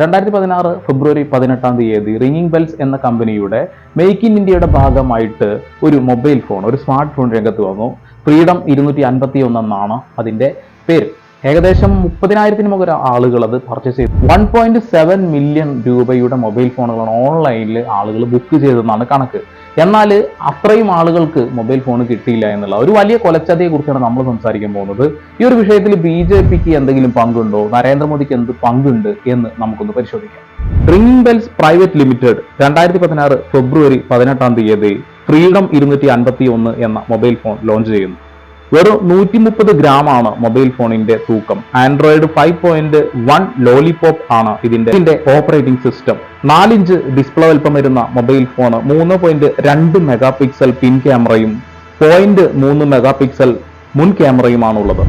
രണ്ടായിരത്തി പതിനാറ് ഫെബ്രുവരി പതിനെട്ടാം തീയതി റിംഗിംഗ് ബെൽസ് എന്ന കമ്പനിയുടെ മേക്ക് ഇൻ ഇന്ത്യയുടെ ഭാഗമായിട്ട് ഒരു മൊബൈൽ ഫോൺ ഒരു സ്മാർട്ട് ഫോൺ രംഗത്ത് വന്നു. ഫ്രീഡം ഇരുന്നൂറ്റി അൻപത്തി ഒന്ന് എന്നാണ് അതിന്റെ പേര്. ഏകദേശം മുപ്പതിനായിരത്തിന് മുകളിൽ ആളുകൾ അത് പർച്ചേസ് ചെയ്തു. വൺ പോയിന്റ് സെവൻ മില്യൺ രൂപയുടെ മൊബൈൽ ഫോണുകളാണ് ഓൺലൈനിൽ ആളുകൾ ബുക്ക് ചെയ്തതെന്നാണ് കണക്ക്. എന്നാൽ അത്രയും ആളുകൾക്ക് മൊബൈൽ ഫോൺ കിട്ടിയില്ല എന്നുള്ള ഒരു വലിയ കൊലച്ചതയെ കുറിച്ചാണ് നമ്മൾ സംസാരിക്കാൻ പോകുന്നത്. ഈ ഒരു വിഷയത്തിൽ ബി ജെ പിക്ക് എന്തെങ്കിലും പങ്കുണ്ടോ? നരേന്ദ്രമോദിക്ക് എന്ത് പങ്കുണ്ട് എന്ന് നമുക്കൊന്ന് പരിശോധിക്കാം. റിംഗ് ബെൽസ് പ്രൈവറ്റ് ലിമിറ്റഡ് രണ്ടായിരത്തി പതിനാറ് ഫെബ്രുവരി പതിനെട്ടാം തീയതി ഫ്രീഡം ഇരുന്നൂറ്റി അൻപത്തി ഒന്ന് എന്ന മൊബൈൽ ഫോൺ ലോഞ്ച് ചെയ്യുന്നു. വെറും നൂറ്റി മുപ്പത് ഗ്രാം ആണ് മൊബൈൽ ഫോണിന്റെ തൂക്കം. Android five point one Lollipop ആണ് ഇതിന്റെ ഇതിന്റെ ഓപ്പറേറ്റിംഗ് സിസ്റ്റം നാലിഞ്ച് ഡിസ്പ്ലേ വലുപ്പം വരുന്ന മൊബൈൽ ഫോൺ മൂന്ന് പോയിന്റ് രണ്ട് മെഗാ പിക്സൽ പിൻ ക്യാമറയും പോയിന്റ് മൂന്ന് മെഗാ പിക്സൽ മുൻ ക്യാമറയുമാണുള്ളത്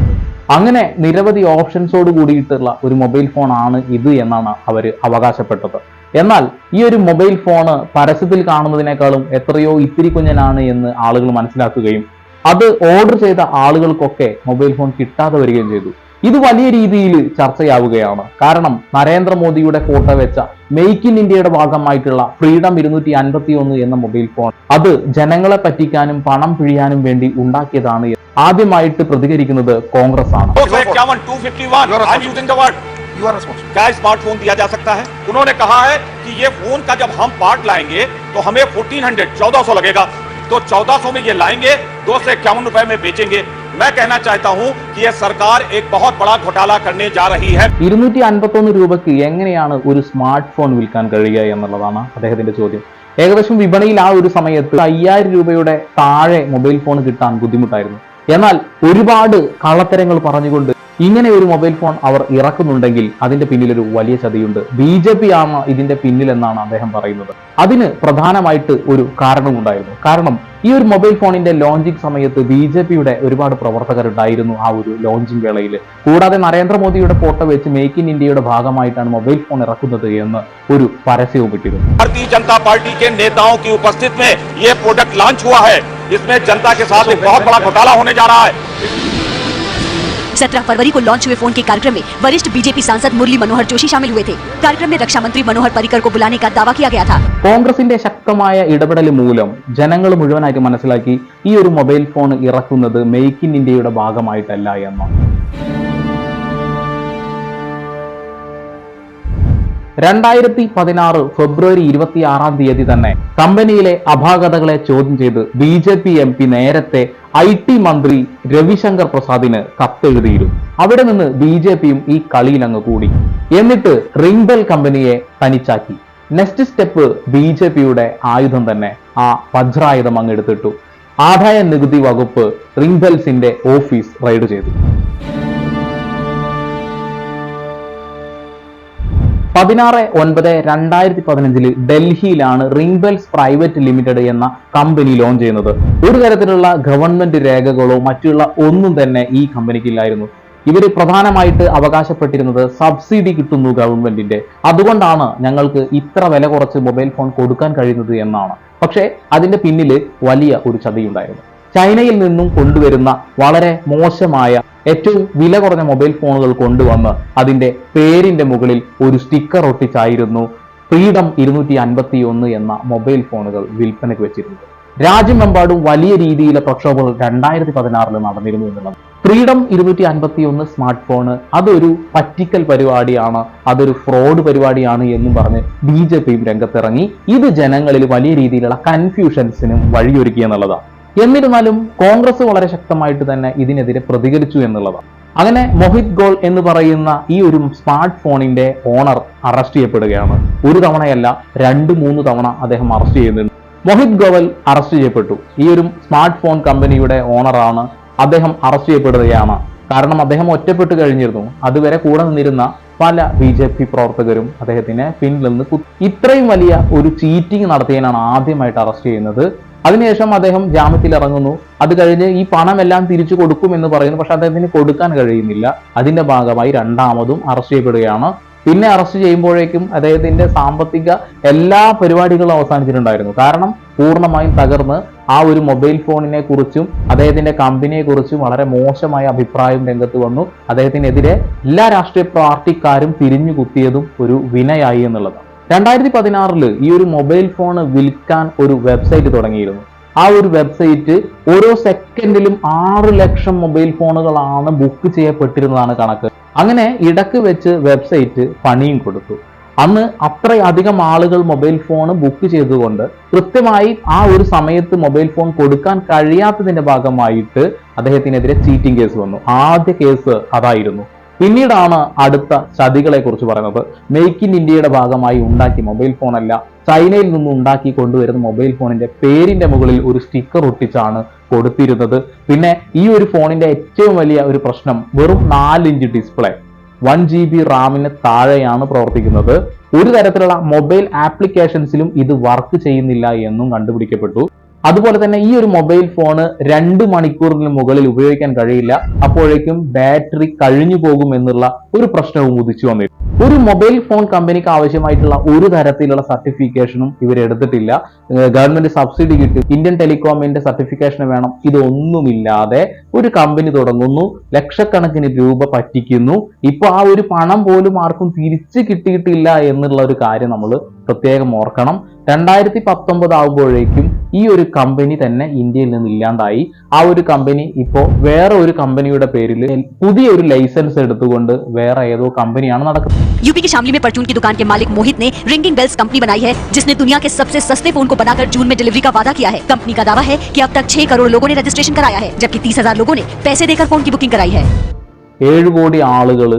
അങ്ങനെ നിരവധി ഓപ്ഷൻസോട് കൂടിയിട്ടുള്ള ഒരു മൊബൈൽ ഫോൺ ആണ് ഇത് എന്നാണ് അവർ അവകാശപ്പെട്ടത്. എന്നാൽ ഈ ഒരു മൊബൈൽ ഫോണ് പരസ്യത്തിൽ കാണുന്നതിനേക്കാളും എത്രയോ ഇത്തിരി കുഞ്ഞനാണ് എന്ന് ആളുകൾ മനസ്സിലാക്കുകയും അത് ഓർഡർ ചെയ്ത ആളുകൾക്കൊക്കെ മൊബൈൽ ഫോൺ കിട്ടാതെ വരികയും ചെയ്തു ഇത് വലിയ രീതിയിൽ ചർച്ചയാവുകയാണ് കാരണം നരേന്ദ്രമോദിയുടെ ഫോട്ടോ വെച്ച മെയ്ക്ക് ഇൻ ഇന്ത്യയുടെ ഭാഗമായിട്ടുള്ള ഫ്രീഡം ഇരുന്നൂറ്റി അൻപത്തി ഒന്ന് എന്ന മൊബൈൽ ഫോൺ അത് ജനങ്ങളെ പറ്റിക്കാനും പണം പിഴിയാനും വേണ്ടി ഉണ്ടാക്കിയതാണ് എന്ന് ആദ്യമായിട്ട് പ്രതികരിക്കുന്നത് കോൺഗ്രസ് ആണ് दो सौ इक्यावन two fifty one I am using the word You are responsible. क्या स्मार्टफोन दिया जा सकता है उन्होंने कहा है कि ये फोन का जब हम पार्ट लाएंगे तो हमें 1400 1400 लगेगा तो 1400 में ये लाएंगे दो सौ इक्यावन रुपए में बेचेंगे मैं कहना चाहता हूं कि ये सरकार एक बहुत बड़ा घोटाला करने जा रही है ഇരുന്നൂറ്റി അൻപത്തൊന്ന് രൂപയ്ക്ക് എങ്ങനെയാണ് ഒരു സ്മാർട്ട് ഫോൺ വിൽക്കാൻ കഴിയുക എന്നുള്ളതാണ് അദ്ദേഹത്തിന്റെ ചോദ്യം ഏകദേശം വിപണിയിൽ ആ ഒരു സമയത്ത് അയ്യായിരം രൂപയുടെ താഴെ മൊബൈൽ ഫോൺ കിട്ടാൻ ബുദ്ധിമുട്ടായിരുന്നു എന്നാൽ ഒരുപാട് കള്ളത്തരങ്ങൾ പറഞ്ഞുകൊണ്ട് ഇങ്ങനെ ഒരു മൊബൈൽ ഫോൺ അവർ ഇറക്കുന്നുണ്ടെങ്കിൽ അതിന്റെ പിന്നിൽ ഒരു വലിയ ചതിയുണ്ട് ബി ജെ പി ആണ് ഇതിന്റെ പിന്നിൽ എന്നാണ് അദ്ദേഹം പറയുന്നത് അതിന് പ്രധാനമായിട്ട് ഒരു കാരണമുണ്ടായിരുന്നു കാരണം ഈ ഒരു മൊബൈൽ ഫോണിന്റെ ലോഞ്ചിങ് സമയത്ത് ബി ജെ പിയുടെ ഒരുപാട് പ്രവർത്തകരുണ്ടായിരുന്നു ആ ഒരു ലോഞ്ചിങ് വേളയിൽ കൂടാതെ നരേന്ദ്രമോദിയുടെ ഫോട്ടോ വെച്ച് മേക്ക് ഇൻ ഇന്ത്യയുടെ ഭാഗമായിട്ടാണ് മൊബൈൽ ഫോൺ ഇറക്കുന്നത് എന്ന് ഒരു പരസ്യവും കിട്ടിയിരുന്നു भारतीय जनता पार्टी के नेताओं की उपस्थित में ये प्रोडक्ट लॉन्च हुआ है इसमें जनता के साथ एक बहुत बड़ा घोटाला होने जा रहा है 17 फरवरी को लॉन्च हुए फोन के कार्यक्रम में वरिष्ठ बीजेपी सांसद मुरली मनोहर जोशी शामिल हुए थे कार्यक्रम में रक्षा मंत्री मनोहर पर्रिकर को बुलाने का दावा किया गया था കോൺഗ്രസിന്റെ ശക്തമായ ഇടപെടൽ മൂലം ജനങ്ങൾ മുഴുവനായിട്ട് മനസ്സിലാക്കി ഈ ഒരു മൊബൈൽ ഫോൺ ഇറക്കുന്നത് മെയ്ക്ക് ഇൻ ഇന്ത്യയുടെ ഭാഗമായിട്ടല്ല എന്ന് രണ്ടായിരത്തി പതിനാറ് ഫെബ്രുവരി ഇരുപത്തി ആറാം തീയതി തന്നെ കമ്പനിയിലെ അപാകതകളെ ചോദ്യം ചെയ്ത് B J P M P നേരത്തെ ഐ ടി മന്ത്രി രവിശങ്കർ പ്രസാദിന് കത്തെഴുതിയിരുന്നു. അവിടെ നിന്ന് ബി ജെ പിയും ഈ കളിയിൽ അങ്ങ് കൂടി. എന്നിട്ട് റിംഗ് ബെൽ കമ്പനിയെ തനിച്ചാക്കി. നെക്സ്റ്റ് സ്റ്റെപ്പ് ബി ജെ പിയുടെ ആയുധം തന്നെ ആ വജ്രായുധം അങ്ങെടുത്തിട്ടു ആദായ നികുതി വകുപ്പ് റിംഗ് ബെൽസിന്റെ ഓഫീസ് റൈഡ് ചെയ്തു. പതിനാറ് ഒൻപത് രണ്ടായിരത്തി പതിനഞ്ചിൽ ഡൽഹിയിലാണ് റിംഗ്ബെൽസ് പ്രൈവറ്റ് ലിമിറ്റഡ് എന്ന കമ്പനി ലോൺ ചെയ്യുന്നത്. ഒരു തരത്തിലുള്ള ഗവൺമെന്റ് രേഖകളോ മറ്റുള്ള ഒന്നും തന്നെ ഈ കമ്പനിക്കില്ലായിരുന്നു. ഇവർ പ്രധാനമായിട്ട് അവകാശപ്പെട്ടിരുന്നത് സബ്സിഡി കിട്ടുന്നു ഗവൺമെന്റിന്റെ. അതുകൊണ്ടാണ് ഞങ്ങൾക്ക് ഇത്ര വില കുറച്ച് മൊബൈൽ ഫോൺ കൊടുക്കാൻ കഴിയുന്നത് എന്നാണ്. പക്ഷേ അതിന്റെ പിന്നിൽ വലിയ ഒരു ചതിയുണ്ടായിരുന്നു. ചൈനയിൽ നിന്നും കൊണ്ടുവരുന്ന വളരെ മോശമായ ഏറ്റവും വില കുറഞ്ഞ മൊബൈൽ ഫോണുകൾ കൊണ്ടുവന്ന് അതിന്റെ പേരിന്റെ മുകളിൽ ഒരു സ്റ്റിക്കർ ഒട്ടിച്ചായിരുന്നു ഫ്രീഡം ഇരുന്നൂറ്റി അൻപത്തി ഒന്ന് എന്ന മൊബൈൽ ഫോണുകൾ വിൽപ്പനയ്ക്ക് വെച്ചിരുന്നത്. രാജ്യമെമ്പാടും വലിയ രീതിയിലെ പ്രക്ഷോഭങ്ങൾ രണ്ടായിരത്തി പതിനാറിൽ നടന്നിരുന്നു എന്നുള്ളത്. ഫ്രീഡം ഇരുന്നൂറ്റി അൻപത്തി ഒന്ന് സ്മാർട്ട് ഫോണ് അതൊരു പറ്റിക്കൽ പരിപാടിയാണ് അതൊരു ഫ്രോഡ് പരിപാടിയാണ് എന്നും പറഞ്ഞ് ബി ജെ പിയും രംഗത്തിറങ്ങി. ഇത് ജനങ്ങളിൽ വലിയ രീതിയിലുള്ള കൺഫ്യൂഷൻസിനും വഴിയൊരുക്കി എന്നുള്ളതാണ്. എന്നിരുന്നാലും കോൺഗ്രസ് വളരെ ശക്തമായിട്ട് തന്നെ ഇതിനെതിരെ പ്രതികരിച്ചു എന്നുള്ളതാണ്. അങ്ങനെ മോഹിത് ഗോൾ എന്ന് പറയുന്ന ഈ ഒരു സ്മാർട്ട് ഫോണിന്റെ ഓണർ അറസ്റ്റ് ചെയ്യപ്പെടുകയാണ്. ഒരു തവണയല്ല രണ്ട് മൂന്ന് തവണ അദ്ദേഹം അറസ്റ്റ് ചെയ്യുന്നുണ്ട്. മോഹിത് ഗോവൽ അറസ്റ്റ് ചെയ്യപ്പെട്ടു. ഈ ഒരു സ്മാർട്ട് ഫോൺ കമ്പനിയുടെ ഓണറാണ് അദ്ദേഹം അറസ്റ്റ് ചെയ്യപ്പെടുകയാണ്. കാരണം അദ്ദേഹം ഒറ്റപ്പെട്ട് കഴിഞ്ഞിരുന്നു. അതുവരെ കൂടെ നിന്നിരുന്ന പല ബി ജെ പി പ്രവർത്തകരും അദ്ദേഹത്തിനെ പിന്നിൽ നിന്ന് ഇത്രയും വലിയ ഒരു ചീറ്റിംഗ് നടത്തിയതിനാണ് ആദ്യമായിട്ട് അറസ്റ്റ് ചെയ്യുന്നത് അതിനുശേഷം അദ്ദേഹം ജാമ്യത്തിൽ ഇറങ്ങുന്നു അത് കഴിഞ്ഞ് ഈ പണമെല്ലാം തിരിച്ചു കൊടുക്കുമെന്ന് പറയുന്നു. പക്ഷെ അദ്ദേഹത്തിന് കൊടുക്കാൻ കഴിയുന്നില്ല. അതിന്റെ ഭാഗമായി രണ്ടാമതും അറസ്റ്റ് ചെയ്യപ്പെടുകയാണ്. പിന്നെ അറസ്റ്റ് ചെയ്യുമ്പോഴേക്കും അദ്ദേഹത്തിന്റെ സാമ്പത്തിക എല്ലാ പരിപാടികളും അവസാനിച്ചിട്ടുണ്ടായിരുന്നു. കാരണം പൂർണമായും തകർന്ന് ആ ഒരു മൊബൈൽ ഫോണിനെ കുറിച്ചും അദ്ദേഹത്തിന്റെ കമ്പനിയെ കുറിച്ചും വളരെ മോശമായ അഭിപ്രായം രംഗത്ത് വന്നു. അദ്ദേഹത്തിനെതിരെ എല്ലാ രാഷ്ട്രീയ പാർട്ടിക്കാരും തിരിഞ്ഞു കുത്തിയതും ഒരു വിനയായി എന്നുള്ളതാണ്. രണ്ടായിരത്തി പതിനാറിൽ ഈ ഒരു മൊബൈൽ ഫോൺ വിൽക്കാൻ ഒരു വെബ്സൈറ്റ് തുടങ്ങിയിരുന്നു. ആ ഒരു വെബ്സൈറ്റ് ഓരോ സെക്കൻഡിലും ആറ് ലക്ഷം മൊബൈൽ ഫോണുകളാണ് ബുക്ക് ചെയ്യപ്പെട്ടിരുന്നതാണ് കണക്ക്. അങ്ങനെ ഇടയ്ക്ക് വെച്ച് വെബ്സൈറ്റ് പണിയും കൊടുത്തു. അന്ന് അത്രയധികം ആളുകൾ മൊബൈൽ ഫോൺ ബുക്ക് ചെയ്തുകൊണ്ട് കൃത്യമായി ആ ഒരു സമയത്ത് മൊബൈൽ ഫോൺ കൊടുക്കാൻ കഴിയാത്തതിന്റെ ഭാഗമായിട്ട് അദ്ദേഹത്തിനെതിരെ ചീറ്റിംഗ് കേസ് വന്നു. ആദ്യ കേസ് അതായിരുന്നു. പിന്നീടാണ് അടുത്ത ചതികളെ കുറിച്ച് പറയുന്നത്. മേക്ക് ഇൻ ഇന്ത്യയുടെ ഭാഗമായി ഉണ്ടാക്കിയ മൊബൈൽ ഫോണല്ല ചൈനയിൽ നിന്ന് ഉണ്ടാക്കി കൊണ്ടുവരുന്ന മൊബൈൽ ഫോണിന്റെ പേരിന്റെ മുകളിൽ ഒരു സ്റ്റിക്കർ ഒട്ടിച്ചാണ് കൊടുത്തിരുന്നത്. പിന്നെ ഈ ഒരു ഫോണിന്റെ ഏറ്റവും വലിയ ഒരു പ്രശ്നം വെറും നാലിഞ്ച് ഡിസ്പ്ലേ വൺ ജി ബി റാമിന് താഴെയാണ് പ്രവർത്തിക്കുന്നത്. ഒരു തരത്തിലുള്ള മൊബൈൽ ആപ്ലിക്കേഷൻസിലും ഇത് വർക്ക് ചെയ്യുന്നില്ല എന്നും കണ്ടുപിടിക്കപ്പെട്ടു. അതുപോലെ തന്നെ ഈ ഒരു മൊബൈൽ ഫോണ് രണ്ട് മണിക്കൂറിന് മുകളിൽ ഉപയോഗിക്കാൻ കഴിയില്ല. അപ്പോഴേക്കും ബാറ്ററി കഴിഞ്ഞു പോകും എന്നുള്ള ഒരു പ്രശ്നവും ഉദിച്ചു വന്നിരുന്നു. ഒരു മൊബൈൽ ഫോൺ കമ്പനിക്ക് ആവശ്യമായിട്ടുള്ള ഒരു തരത്തിലുള്ള സർട്ടിഫിക്കേഷനും ഇവരെടുത്തിട്ടില്ല ഗവൺമെന്റ് സബ്സിഡി കിട്ടും. ഇന്ത്യൻ ടെലികോമിന്റെ സർട്ടിഫിക്കേഷൻ വേണം. ഇതൊന്നുമില്ലാതെ ഒരു കമ്പനി തുടങ്ങുന്നു. ലക്ഷക്കണക്കിന് രൂപ പറ്റിക്കുന്നു. ഇപ്പൊ ആ ഒരു പണം പോലും ആർക്കും തിരിച്ചു കിട്ടിയിട്ടില്ല എന്നുള്ള ഒരു കാര്യം നമ്മൾ പ്രത്യേകം ഓർക്കണം. രണ്ടായിരത്തി പത്തൊമ്പത് ആകുമ്പോഴേക്കും ഈ ഒരു കമ്പനി തന്നെ ഇന്ത്യയിൽ നിന്ന് ഇല്ലാണ്ടായി ആ ഒരു കമ്പനി ഇപ്പോൾ വേറെ ഒരു കമ്പനിയുടെ പേരിൽ പുതിയ ഒരു ലൈസൻസ് എടുത്തുകൊണ്ട് വേറെ ഏതോ കമ്പനിയാണ് നടക്കുന്നത് यूपी के शामली में परचून की दुकान के मालिक मोहित ने रिंगिंग बेल्स कंपनी बनाई है जिसने दुनिया के सबसे सस्ते फोन को बनाकर जून में डिलीवरी का वादा किया है कंपनी का दावा है कि अब तक छह करोड़ लोगों ने रजिस्ट्रेशन कराया है जबकि तीस हजार लोगों ने पैसे देकर फोन की बुकिंग कराई है ഏഴ് കോടി ആളുകൾ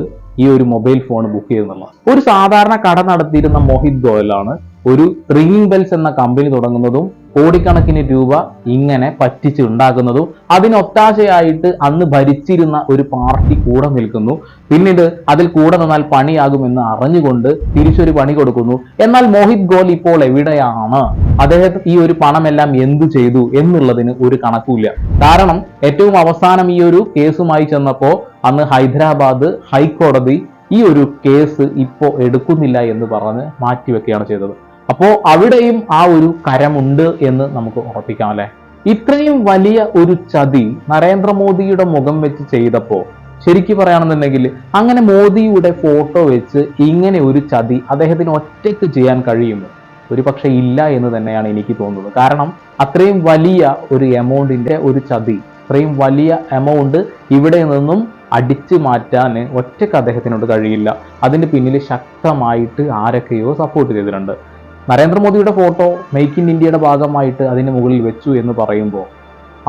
ഈ ഒരു മൊബൈൽ ഫോൺ ബുക്ക് ചെയ്തെന്നുള്ള ഒരു സാധാരണ കട നടത്തിയിരുന്ന മോഹിത് ഗോയലാണ് ഒരു റിംഗിങ് ബെൽസ് എന്ന കമ്പനി തുടങ്ങുന്നതും കോടിക്കണക്കിന് രൂപ ഇങ്ങനെ പറ്റിച്ചുണ്ടാക്കുന്നതും അതിനൊത്താശയായിട്ട് അന്ന് ഭരിച്ചിരുന്ന ഒരു പാർട്ടി കൂടെ നിൽക്കുന്നു. പിന്നീട് അതിൽ കൂടെ നിന്നാൽ പണിയാകുമെന്ന് അറിഞ്ഞുകൊണ്ട് തിരിച്ചൊരു പണി കൊടുക്കുന്നു. എന്നാൽ മോഹിത് ഗോൽ ഇപ്പോൾ എവിടെയാണ്? അദ്ദേഹം ഈ ഒരു പണമെല്ലാം എന്തു ചെയ്തു എന്നുള്ളതിന് ഒരു കണക്കുമില്ല. കാരണം ഏറ്റവും അവസാനം ഈ ഒരു കേസുമായി ചെന്നപ്പോ അന്ന് ഹൈദരാബാദ് ഹൈക്കോടതി ഈ ഒരു കേസ് ഇപ്പോ എടുക്കുന്നില്ല എന്ന് പറഞ്ഞ് മാറ്റിവെക്കുകയാണ് ചെയ്തത്. അപ്പോ അവിടെയും ആ ഒരു കരമുണ്ട് എന്ന് നമുക്ക് ഉറപ്പിക്കാം അല്ലെ? ഇത്രയും വലിയ ഒരു ചതി നരേന്ദ്രമോദിയുടെ മുഖം വെച്ച് ചെയ്തപ്പോൾ ശരിക്കും പറയുകയാണെന്നുണ്ടെങ്കിൽ അങ്ങനെ മോദിയുടെ ഫോട്ടോ വെച്ച് ഇങ്ങനെ ഒരു ചതി അദ്ദേഹത്തിന് ഒറ്റയ്ക്ക് ചെയ്യാൻ കഴിയുമോ? ഒരു പക്ഷേ ഇല്ല എന്ന് തന്നെയാണ് എനിക്ക് തോന്നുന്നത്. കാരണം അത്രയും വലിയ ഒരു എമൗണ്ടിന്റെ ഒരു ചതി അത്രയും വലിയ എമൗണ്ട് ഇവിടെ നിന്നും അടിച്ചു മാറ്റാൻ ഒറ്റയ്ക്ക് അദ്ദേഹത്തിനോട് കഴിയില്ല. അതിന് പിന്നിൽ ശക്തമായിട്ട് ആരൊക്കെയോ സപ്പോർട്ട് ചെയ്തിട്ടുണ്ട്. നരേന്ദ്രമോദിയുടെ ഫോട്ടോ മേക്ക് ഇൻ ഇന്ത്യയുടെ ഭാഗമായിട്ട് അതിന് മുകളിൽ വെച്ചു എന്ന് പറയുമ്പോൾ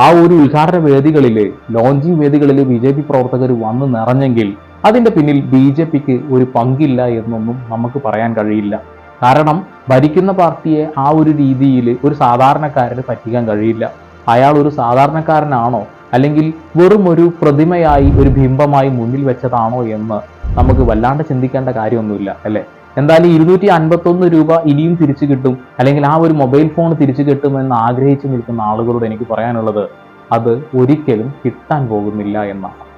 ആ ഒരു ഉദ്ഘാടന വേദികളിൽ ലോഞ്ചിങ് വേദികളിൽ ബി ജെ പി പ്രവർത്തകർ വന്ന് നിറഞ്ഞെങ്കിൽ അതിന്റെ പിന്നിൽ ബി ജെ പിക്ക് ഒരു പങ്കില്ല എന്നൊന്നും നമുക്ക് പറയാൻ കഴിയില്ല. കാരണം ഭരിക്കുന്ന പാർട്ടിയെ ആ ഒരു രീതിയിൽ ഒരു സാധാരണക്കാരന് പറ്റിക്കാൻ കഴിയില്ല. അയാൾ ഒരു സാധാരണക്കാരനാണോ? അല്ലെങ്കിൽ വെറും ഒരു പ്രതിമയായി ഒരു ബിംബമായി മുന്നിൽ വെച്ചതാണോ എന്ന് നമുക്ക് വല്ലാണ്ട് ചിന്തിക്കേണ്ട കാര്യമൊന്നുമില്ല അല്ലേ? എന്തായാലും ഇരുന്നൂറ്റി അൻപത്തൊന്ന് രൂപ ഇനിയും തിരിച്ചു കിട്ടും. അല്ലെങ്കിൽ ആ ഒരു മൊബൈൽ ഫോൺ തിരിച്ചു കിട്ടുമെന്ന് ആഗ്രഹിച്ചു നിൽക്കുന്ന ആളുകളോട് എനിക്ക് പറയാനുള്ളത് അത് ഒരിക്കലും കിട്ടാൻ പോകുന്നില്ല എന്നാണ്.